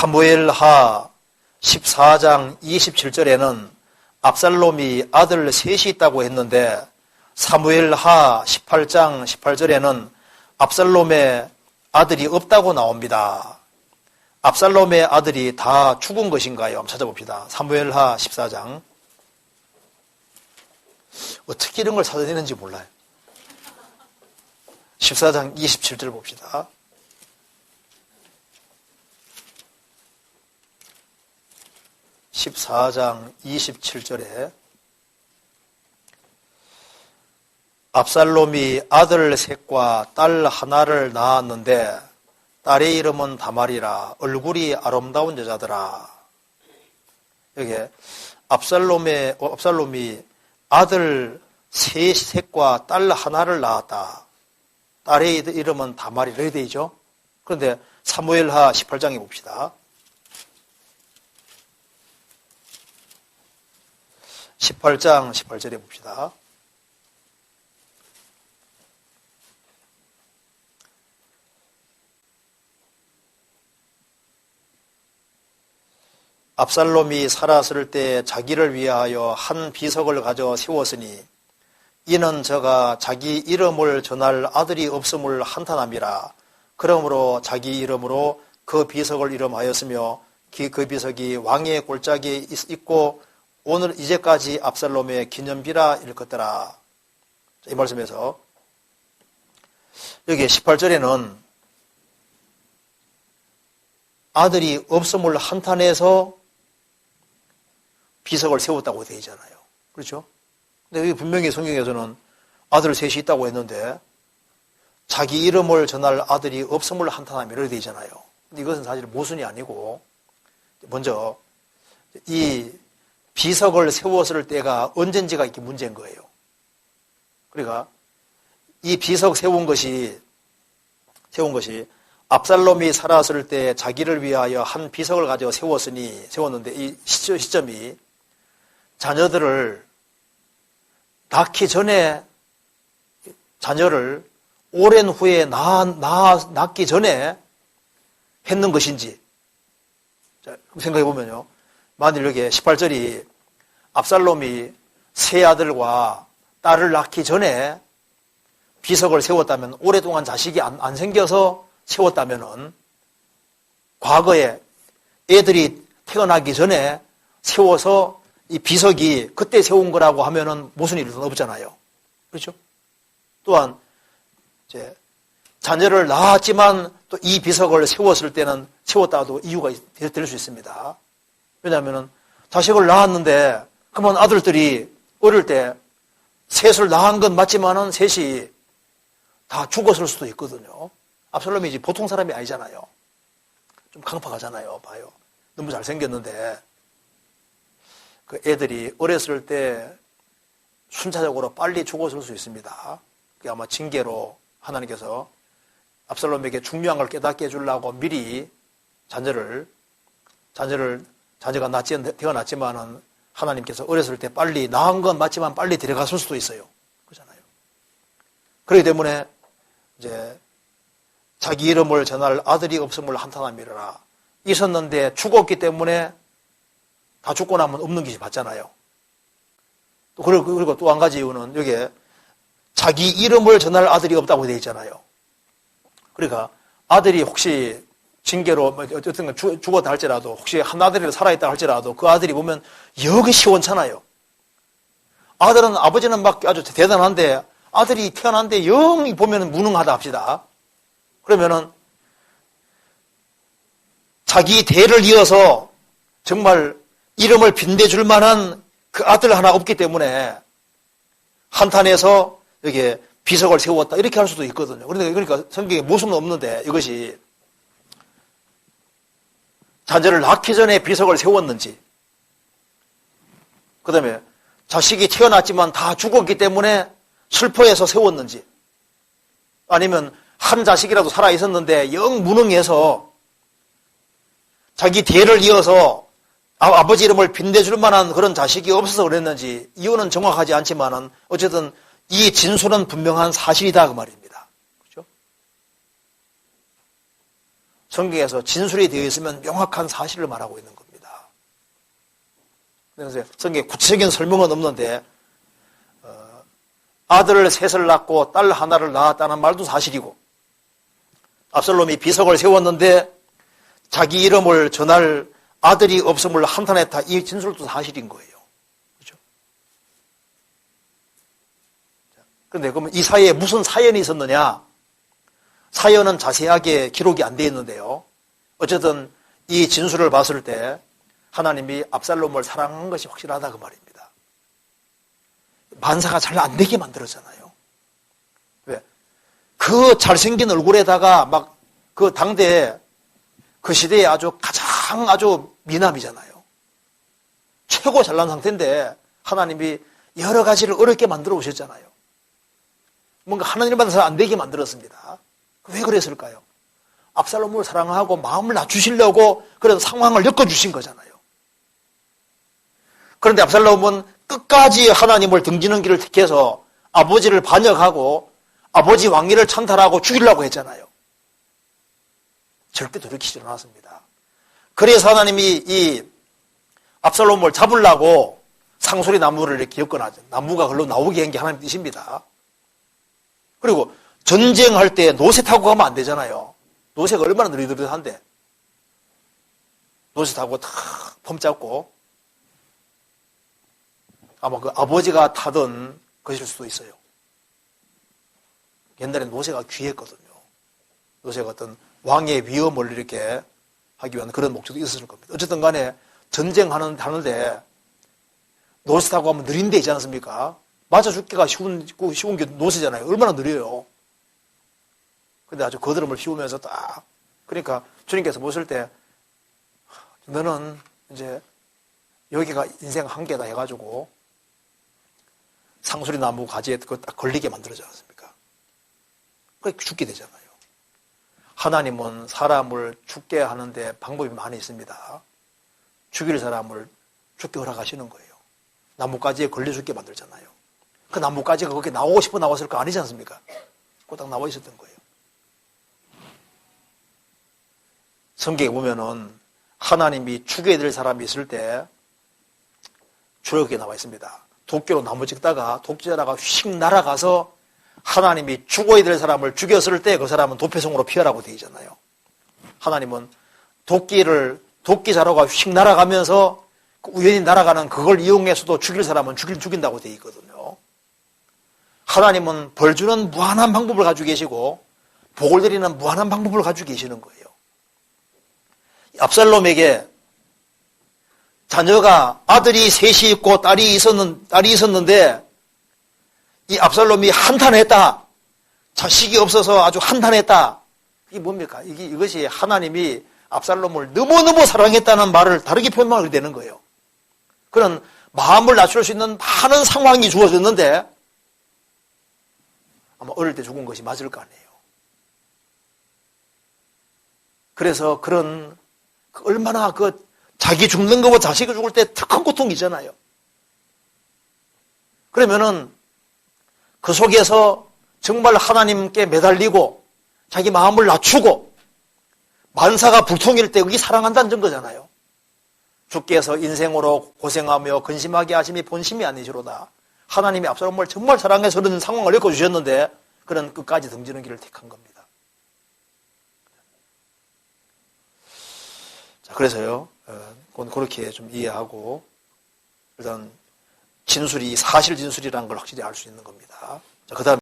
사무엘하 14장 27절에는 압살롬이 아들 셋이 있다고 했는데 사무엘하 18장 18절에는 압살롬의 아들이 없다고 나옵니다. 압살롬의 아들이 다 죽은 것인가요? 한번 찾아봅시다. 사무엘하 14장. 어떻게 이런 걸 찾아내는지 몰라요. 14장 27절 봅시다. 14장 27절에 압살롬이 아들 셋과 딸 하나를 낳았는데 딸의 이름은 다말이라 얼굴이 아름다운 여자더라. 여기 압살롬의 압살롬이 아들 셋과 딸 하나를 낳았다. 딸의 이름은 이렇게 되죠. 그런데 사무엘하 18장에 봅시다. 18장 18절에 봅시다. 압살롬이 살았을 때 자기를 위하여 한 비석을 가져 세웠으니 이는 저가 자기 이름을 전할 아들이 없음을 한탄함이라. 그러므로 자기 이름으로 그 비석을 이름하였으며 그 비석이 왕의 골짜기에 있고 오늘 이제까지 압살롬의 기념비라 일컫더라. 이 말씀에서 여기 18절에는 아들이 없음을 한탄해서 비석을 세웠다고 되어 있잖아요. 그렇죠? 근데 여기 분명히 성경에서는 아들 셋이 있다고 했는데 자기 이름을 전할 아들이 없음을 한탄하며 이렇게 되어 있잖아요. 근데 이것은 사실 모순이 아니고 먼저 이 비석을 세웠을 때가 언젠지가 이렇게 문제인 거예요. 그러니까 이 비석 세운 것이 세운 것이 압살롬이 살았을 때 자기를 위하여 한 비석을 가지고 세웠으니 세웠는데 이 시점이 자녀들을 낳기 전에 자녀를 오랜 후에 낳, 낳, 낳기 전에 했는 것인지 자, 생각해 보면요. 만일 여기 18절이 압살롬이 세 아들과 딸을 낳기 전에 비석을 세웠다면 오랫동안 자식이 안, 안 생겨서 세웠다면은 과거에 애들이 태어나기 전에 세워서 이 비석이 그때 세운 거라고 하면은 무슨 일은 없잖아요. 그렇죠? 또한 이제 자녀를 낳았지만 또 이 비석을 세웠을 때는 세웠다도 이유가 될 수 있습니다. 왜냐하면은 자식을 낳았는데 그러면 아들들이 어릴 때 셋을 낳은 건 맞지만은 셋이 다 죽었을 수도 있거든요. 압살롬이 이제 보통 사람이 아니잖아요. 좀 강팍하잖아요. 봐요. 너무 잘생겼는데 그 애들이 어렸을 때 순차적으로 빨리 죽었을 수 있습니다. 그게 아마 징계로 하나님께서 압살롬에게 중요한 걸 깨닫게 해주려고 미리 자녀를 자녀를 자녀가 낳지 태어났지만은 하나님께서 어렸을 때 빨리 낳은 건 맞지만 빨리 데려갔을 수도 있어요. 그렇잖아요. 그렇기 때문에 이제 자기 이름을 전할 아들이 없음을 한탄함이라 있었는데 죽었기 때문에 다 죽고 나면 없는 것이 맞잖아요. 또 그리고 또 한 가지 이유는 여기에 자기 이름을 전할 아들이 없다고 되어 있잖아요. 그러니까 아들이 혹시 징계로 뭐 어쨌든 죽었다 할지라도 혹시 한 아들이 살아있다 할지라도 그 아들이 보면 여기 시원찮아요. 아들은 아버지는 막 아주 대단한데 아들이 태어난데 영이 보면 무능하다 합시다. 그러면은 자기 대를 이어서 정말 이름을 빈대줄 만한 그 아들 하나 없기 때문에 한탄해서 여기에 비석을 세웠다 이렇게 할 수도 있거든요. 그러니까, 그러니까 성경에 모순은 없는데 이것이 자녀를 낳기 전에 비석을 세웠는지 그 다음에 자식이 태어났지만 다 죽었기 때문에 슬퍼해서 세웠는지 아니면 한 자식이라도 살아 있었는데 영 무능해서 자기 대를 이어서 아, 버지 이름을 빈대줄 만한 그런 자식이 없어서 그랬는지 이유는 정확하지 않지만은 어쨌든 이 진술은 분명한 사실이다 그 말입니다. 그렇죠? 성경에서 진술이 되어 있으면 명확한 사실을 말하고 있는 겁니다. 그래서 성경에 구체적인 설명은 없는데 어, 아들을 셋을 낳고 딸 하나를 낳았다는 말도 사실이고 압살롬이 비석을 세웠는데 자기 이름을 전할 아들이 없음을 한탄했다. 이 진술도 사실인 거예요. 그렇죠? 그런데 그러면 이 사이에 무슨 사연이 있었느냐? 사연은 자세하게 기록이 안 되어 있는데요. 어쨌든 이 진술을 봤을 때 하나님이 압살롬을 사랑한 것이 확실하다 그 말입니다. 만사가 잘 안 되게 만들었잖아요. 왜? 그 잘생긴 얼굴에다가 막 그 당대에 그 시대에 아주 가장 아주 미남이잖아요. 최고 잘난 상태인데 하나님이 여러 가지를 어렵게 만들어 오셨잖아요. 뭔가 하나님 받아서 안 되게 만들었습니다. 왜 그랬을까요? 압살롬을 사랑하고 마음을 낮추시려고 그런 상황을 엮어주신 거잖아요. 그런데 압살롬은 끝까지 하나님을 등지는 길을 택해서 아버지를 반역하고 아버지 왕위를 찬탈하고 죽이려고 했잖아요. 절대 돌이키지 않았습니다. 그래서 하나님이 이 압살롬을 잡으려고 상소리 나무를 이렇게 엮어놨죠. 나무가 걸로 나오게 한 게 하나님 뜻입니다. 그리고 전쟁할 때 노새 타고 가면 안 되잖아요. 노새가 얼마나 느리느릿한데. 노새 타고 탁폼 잡고 아마 그 아버지가 타던 것일 수도 있어요. 옛날에 노새가 귀했거든요. 노새가 어떤 왕의 위험을 이렇게 하기 위한 그런 목적도 있었을 겁니다. 어쨌든 간에 전쟁하는, 하는데 노새 타고 가면 느린 데 있지 않습니까? 맞아 죽기가 쉬운, 쉬운 게 노새잖아요. 얼마나 느려요. 근데 아주 거드름을 피우면서 딱, 그러니까 주님께서 보실 때, 너는 이제 여기가 인생 한계다 해가지고 상수리 나무 가지에 딱 걸리게 만들어지 않습니까? 그게 죽게 되잖아요. 하나님은 사람을 죽게 하는데 방법이 많이 있습니다. 죽일 사람을 죽게 허락하시는 거예요. 나뭇가지에 걸려 죽게 만들잖아요. 그 나뭇가지가 거기 나오고 싶어 나왔을 거 아니지 않습니까? 꼬딱 나와 있었던 거예요. 성경에 보면은 하나님이 죽여야 될 사람이 있을 때 주역에 나와 있습니다. 도끼로 나무 찍다가 독재자가 휙 날아가서 하나님이 죽어야 될 사람을 죽였을 때 그 사람은 도패성으로 피하라고 되어 있잖아요. 하나님은 도끼를 도끼 자루가 휙 날아가면서 우연히 날아가는 그걸 이용해서도 죽일 사람은 죽일 죽인다고 되어 있거든요. 하나님은 벌 주는 무한한 방법을 가지고 계시고 복을 드리는 무한한 방법을 가지고 계시는 거예요. 압살롬에게 자녀가 아들이 셋이 있고 딸이 있었는 딸이 있었는데 이 압살롬이 한탄했다. 자식이 없어서 아주 한탄했다. 이게 뭡니까? 이게 이것이 하나님이 압살롬을 너무너무 사랑했다는 말을 다르게 표현하게 되는 거예요. 그런 마음을 낮출 수 있는 많은 상황이 주어졌는데 아마 어릴 때 죽은 것이 맞을 거 아니에요. 그래서 그런 그 얼마나 그 자기 죽는 것보다 자식이 죽을 때더큰 고통이잖아요. 그러면은 그 속에서 정말 하나님께 매달리고 자기 마음을 낮추고 만사가 불통일 때 그게 사랑한다는 증거잖아요. 주께서 인생으로 고생하며 근심하게 하심이 본심이 아니시로다. 하나님이 압살롬을 정말 사랑해서 그런 상황을 엮어주셨는데 그런 끝까지 등지는 길을 택한 겁니다. 그래서요, 어, 그렇게 좀 이해하고 일단 진술이 사실 진술이라는 걸 확실히 알 수 있는 겁니다. 자, 그 다음